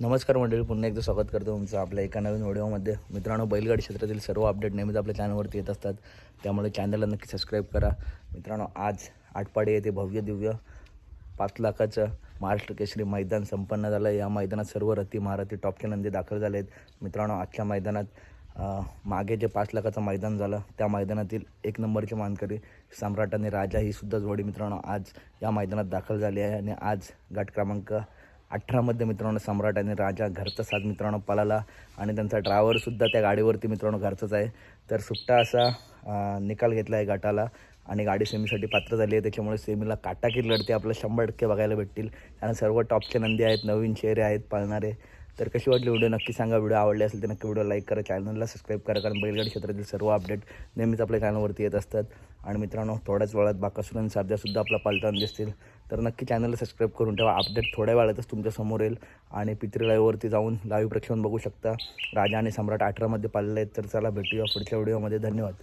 नमस्कार मंडळी पुन्हा एकदा स्वागत करतो तुमचं आपल्या एका नवीन व्हिडिओमध्ये. मित्रांनो बैलगाडी क्षेत्रातील सर्व अपडेट नेहमीच आपल्या चॅनलवरती येत असतात. त्यामुळे चॅनलला नक्की सबस्क्राईब करा. मित्रांनो आज आटपाडे येथे भव्य दिव्य पाच लाखाचं महाराष्ट्र केसरी मैदान संपन्न झालं. या मैदानात सर्व रथी महारथी टॉपचे नंदी दाखल झाले आहेत मित्रांनो आजच्या मैदानात मागे जे पाच लाखाचं मैदान झालं त्या मैदानातील एक नंबरचे मानकरी सम्राट आणि राजा ही सुद्धा जोडी मित्रांनो आज या मैदानात दाखल झाली आहे. आणि आज गट क्रमांक अठरामध्ये मित्रांनो सम्राट आणि राजा घरचा साथ मित्रांनो पळाला. आणि त्यांचा ड्रायव्हरसुद्धा त्या गाडीवरती मित्रांनो घरचाच आहे. तर सुट्टा असा निकाल घेतला आहे गटाला. आणि गाडी सेमीसाठी पात्र झाली आहे. त्याच्यामुळे सेमीला काटाकीर लढते आपल्याला शंभर टक्के बघायला भेटतील. आणि सर्व टॉपचे नंदी आहेत नवीन चेहरे आहेत पाळणारे. तर कशी वाटली व्हिडिओ? नक्की सांगा. व्हिडिओ आवडले असेल तर नक्की व्हिडिओ लाईक करा चॅनलला सबस्क्राईब करा कारण बैलगाडी क्षेत्रातील सर्व अपडेट नेहमीच आपल्या चॅनलवरती येत असतात. आणि मित्रांनो थोड्याच वेळात बाकासूर आणि साध्यासुद्धा आपला पालताना दिसतील. तर नक्की चॅनलला सबस्क्राईब करून ठेवा. अपडेट थोड्या वेळातच तुमच्यासमोर येईल. आणि पित्री लाईव्हवरती जाऊन लाईव्ह प्रक्षेपण बघू शकता. राजा आणि सम्राट अठरामध्ये पाळले आहेत. तर चला भेटूया पुढच्या व्हिडिओमध्ये धन्यवाद.